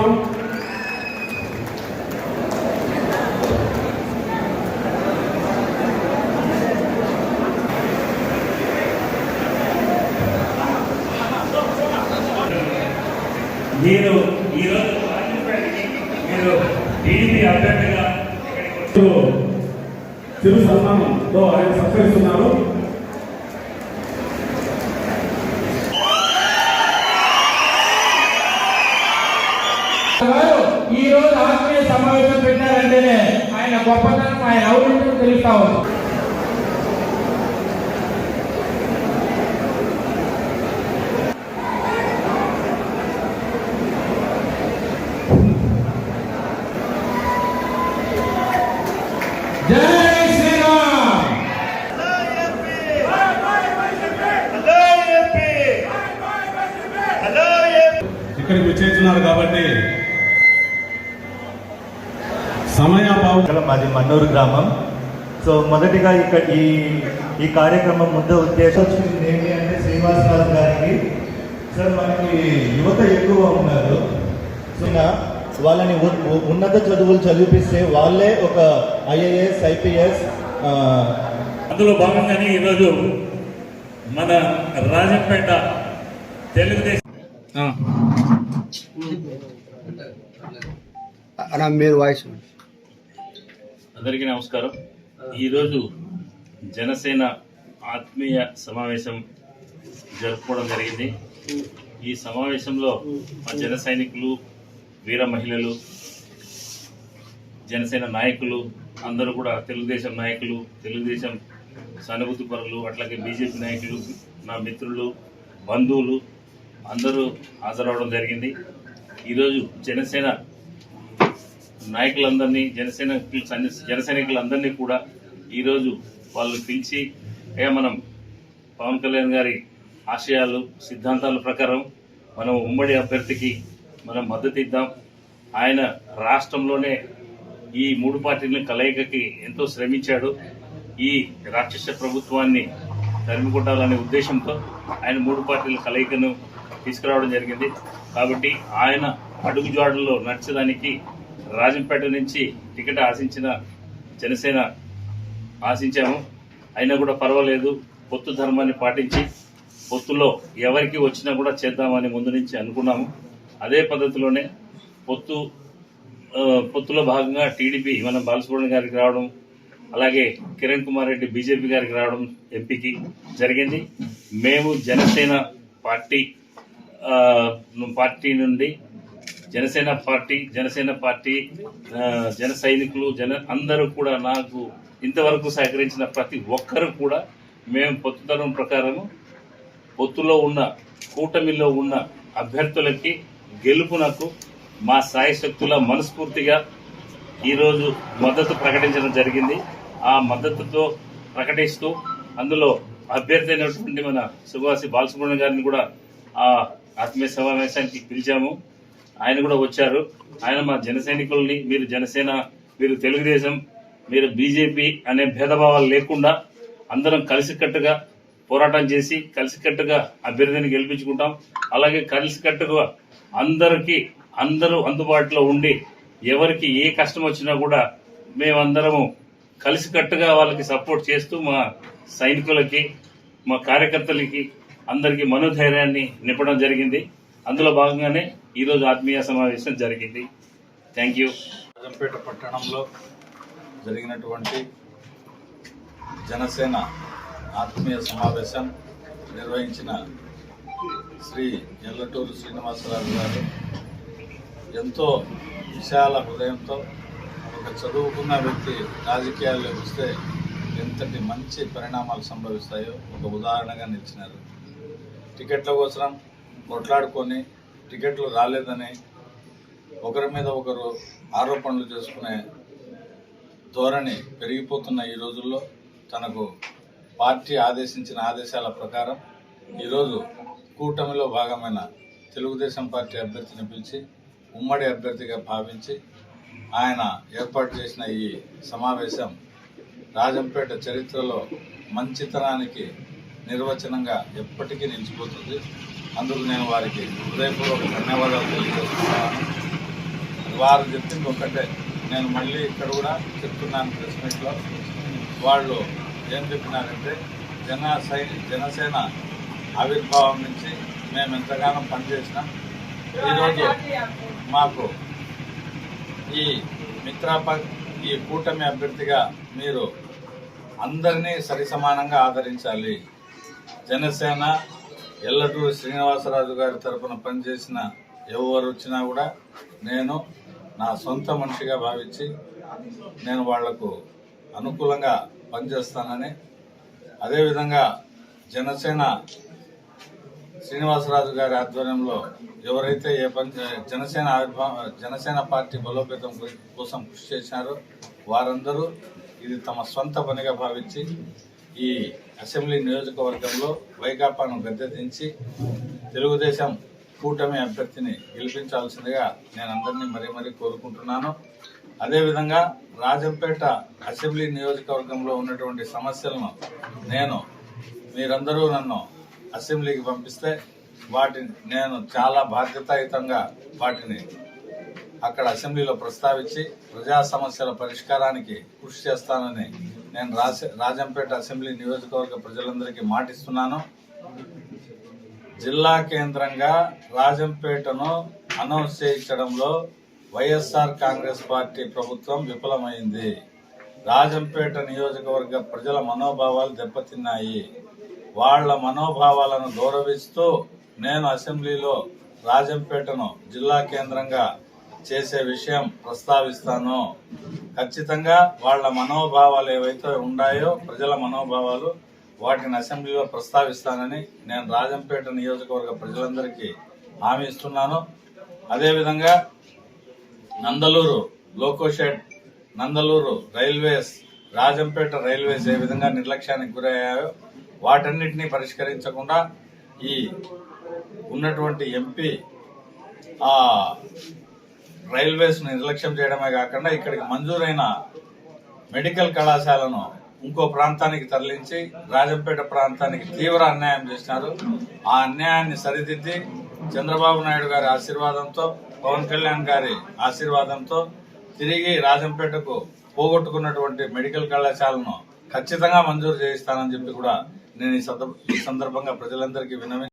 కోరుతున్నాం మీరు ఈరోజు మీరు టీడీపీ అభ్యర్థిగా తిరు సన్మానంతో ఆయన సత్కరిస్తున్నారు. ఈ రోజు ఆత్మీయ సమావేశం పెట్టారంటేనే ఆయన గొప్పతనం ఆయన ఔన్నత్యం తెలుస్తా ఉంది. ఇక్కడికి వచ్చేస్తున్నారు కాబట్టి సమయాభావం ఇక్కడ మాది మన్నూరు గ్రామం. సో మొదటిగా ఇక్కడ ఈ ఈ కార్యక్రమం ముద్ద ఉద్దేశం వచ్చింది ఏంటి అంటే శ్రీనివాసరావు గారికి. సార్ మనకి యువత ఎక్కువ ఉన్నారు. సో వాళ్ళని ఉన్నత చదువులు చదివిపిస్తే వాళ్ళే ఒక ఐఏఎస్ ఐపీఎస్ అందులో భాగంగానే ఈరోజు మన రాజంపేట తెలుగుదేశం అన్న మీరు వాయిస్ అందరికీ నమస్కారం. ఈరోజు జనసేన ఆత్మీయ సమావేశం జరుపుకోవడం జరిగింది. ఈ సమావేశంలో మా జన సైనికులు వీర మహిళలు జనసేన నాయకులు అందరూ కూడా తెలుగుదేశం నాయకులు తెలుగుదేశం సానుభూతి పరులు అట్లాగే బీజేపీ నాయకులు నా మిత్రులు బంధువులు అందరూ హాజరవడం జరిగింది. ఈరోజు జనసేన నాయకులందరినీ జనసేన జన సైనికులందరినీ కూడా ఈరోజు వాళ్ళు పిలిచి ఏ మనం పవన్ కళ్యాణ్ గారి ఆశయాలు సిద్ధాంతాల ప్రకారం మనం ఉమ్మడి అభ్యర్థికి మనం మద్దతు ఇద్దాం. ఆయన రాష్ట్రంలోనే ఈ మూడు పార్టీల కలయికకి ఎంతో శ్రమించాడు. ఈ రాక్షస ప్రభుత్వాన్ని తరిమికొట్టాలనే ఉద్దేశంతో ఆయన మూడు పార్టీల కలయికను తీసుకురావడం జరిగింది. కాబట్టి ఆయన అడుగుజాడల్లో నడిచడానికి రాజంపేట నుంచి టికెట్ ఆశించిన జనసేన ఆశించాము. అయినా కూడా పర్వాలేదు. పొత్తు ధర్మాన్ని పాటించి పొత్తులో ఎవరికి వచ్చినా కూడా చేద్దామని ముందు నుంచి అనుకున్నాము. అదే పద్ధతిలోనే పొత్తు పొత్తులో భాగంగా టీడీపీ మన బాలసుబ్రహ్మణ్యం గారికి రావడం అలాగే కిరణ్ కుమార్ రెడ్డి బీజేపీ గారికి రావడం ఎంపీకి జరిగింది. మేము జనసేన పార్టీ పార్టీ నుండి జనసేన పార్టీ జనసేన పార్టీ జన సైనికులు జన అందరూ కూడా నాకు ఇంతవరకు సహకరించిన ప్రతి ఒక్కరు కూడా మేము పొత్తుతరం ప్రకారము పొత్తులో ఉన్న కూటమిలో ఉన్న అభ్యర్థులకి గెలుపునకు మా సాయశక్తుల మనస్ఫూర్తిగా ఈరోజు మద్దతు ప్రకటించడం జరిగింది. ఆ మద్దతుతో ప్రకటిస్తూ అందులో అభ్యర్థి అయినటువంటి మన సుభాసి బాలసుబ్రహ్మణ్యం గారిని కూడా ఆ ఆత్మీయ సమావేశానికి పిలిచాము. ఆయన కూడా వచ్చారు. ఆయన మా జన సైనికుల్ని మీరు జనసేన మీరు తెలుగుదేశం మీరు బీజేపీ అనే భేదభావాలు లేకుండా అందరం కలిసికట్టుగా పోరాటం చేసి కలిసికట్టుగా అభ్యర్థిని గెలిపించుకుంటాం. అలాగే కలిసికట్టుగా అందరికీ అందరూ అందుబాటులో ఉండి ఎవరికి ఏ కష్టం వచ్చినా కూడా మేమందరము కలిసికట్టుగా వాళ్ళకి సపోర్ట్ చేస్తూ మా సైనికులకి మా కార్యకర్తలకి అందరికీ మనోధైర్యాన్ని నింపడం జరిగింది. అందులో భాగంగానే ఈరోజు ఆత్మీయ సమావేశం జరిగింది. థ్యాంక్ యూ రాజంపేట పట్టణంలో జరిగినటువంటి జనసేన ఆత్మీయ సమావేశం నిర్వహించిన శ్రీ ఎల్లటూరు శ్రీనివాసరావు గారు ఎంతో విశాల హృదయంతో ఒక చదువుకున్న వ్యక్తి రాజకీయాల్లోకి వస్తే ఎంతటి మంచి పరిణామాలు సంభవిస్తాయో ఒక ఉదాహరణగా నిలిచినారు. టికెట్ల కోసం కొట్లాడుకొని టికెట్లు రాలేదని ఒకరి మీద ఒకరు ఆరోపణలు చేసుకునే ధోరణి పెరిగిపోతున్న ఈ రోజుల్లో తనకు పార్టీ ఆదేశించిన ఆదేశాల ప్రకారం ఈరోజు కూటమిలో భాగమైన తెలుగుదేశం పార్టీ అభ్యర్థిని పిలిచి ఉమ్మడి అభ్యర్థిగా భావించి ఆయన ఏర్పాటు చేసిన ఈ సమావేశం రాజంపేట చరిత్రలో మంచితనానికి నిర్వచనంగా ఎప్పటికీ నిలిచిపోతుంది. అందుకు నేను వారికి హృదయపూర్వక ధన్యవాదాలు తెలియజేస్తున్నాను. వారు చెప్పింది ఒకటే నేను మళ్ళీ ఇక్కడ కూడా చెప్తున్నాను ప్రెస్ మీట్లో. వాళ్ళు ఏం చెప్పినారంటే జన జనసేన ఆవిర్భావం నుంచి మేము ఎంతగానో పనిచేసినాం. ఈరోజు మాకు ఈ మిత్రాప ఈ కూటమి అభ్యర్థిగా మీరు అందరినీ సరిసమానంగా ఆదరించాలి. జనసేన ఎల్లటూరు శ్రీనివాసరాజు గారి తరపున పనిచేసిన ఎవరు వచ్చినా కూడా నేను నా సొంత మనిషిగా భావించి నేను వాళ్ళకు అనుకూలంగా పనిచేస్తానని అదేవిధంగా జనసేన శ్రీనివాసరాజు గారి ఆధ్వర్యంలో ఎవరైతే ఏ పని జనసేన ఆవిర్భావం జనసేన పార్టీ బలోపేతం కోసం కృషి చేశారో వారందరూ ఇది తమ సొంత పనిగా భావించి ఈ అసెంబ్లీ నియోజకవర్గంలో వైకాపాను గద్దెదించి తెలుగుదేశం కూటమి అభ్యర్థిని గెలిపించాల్సిందిగా నేను అందరినీ మరీ మరీ కోరుకుంటున్నాను. అదేవిధంగా రాజంపేట అసెంబ్లీ నియోజకవర్గంలో ఉన్నటువంటి సమస్యలను నేను మీరందరూ నన్ను అసెంబ్లీకి పంపిస్తే వాటిని నేను చాలా బాధ్యతాయుతంగా వాటిని అక్కడ అసెంబ్లీలో ప్రస్తావించి ప్రజా సమస్యల పరిష్కారానికి కృషి చేస్తానని నేను రాజంపేట అసెంబ్లీ నియోజకవర్గ ప్రజలందరికీ మాటిస్తున్నాను. జిల్లా కేంద్రంగా రాజంపేటను అనౌన్స్ చేయించడంలో వైఎస్ఆర్ కాంగ్రెస్ పార్టీ ప్రభుత్వం విఫలమైంది. రాజంపేట నియోజకవర్గ ప్రజల మనోభావాలు దెబ్బతిన్నాయి. వాళ్ళ మనోభావాలను గౌరవిస్తూ నేను అసెంబ్లీలో రాజంపేటను జిల్లా కేంద్రంగా చేసే విషయం ప్రస్తావిస్తాను ఖచ్చితంగా వాళ్ళ మనోభావాలు ఏవైతే ఉన్నాయో ప్రజల మనోభావాలు వాటిని అసెంబ్లీలో ప్రస్తావిస్తానని నేను రాజంపేట నియోజకవర్గ ప్రజలందరికీ హామీ ఇస్తున్నాను. అదేవిధంగా Nandaluru loco shed Nandaluru railways Rajampet railways ఏ విధంగా నిర్లక్ష్యానికి గురయ్యాయో వాటన్నిటినీ పరిష్కరించకుండా ఈ ఉన్నటువంటి ఎంపీ రైల్వేస్ను రైల్వేస్ నిర్లక్ష్యం చేయడమే కాకుండా ఇక్కడికి మంజూరైన మెడికల్ కళాశాలను ఇంకో ప్రాంతానికి తరలించి రాజంపేట ప్రాంతానికి తీవ్ర అన్యాయం చేసినారు. ఆ అన్యాయాన్ని సరిదిద్ది చంద్రబాబు నాయుడు గారి ఆశీర్వాదంతో పవన్ కళ్యాణ్ గారి ఆశీర్వాదంతో తిరిగి రాజంపేటకు పోగొట్టుకున్నటువంటి మెడికల్ కళాశాలను ఖచ్చితంగా మంజూరు చేయిస్తానని చెప్పి కూడా నేను ఈ ఈ సందర్భంగా ప్రజలందరికీ వినవి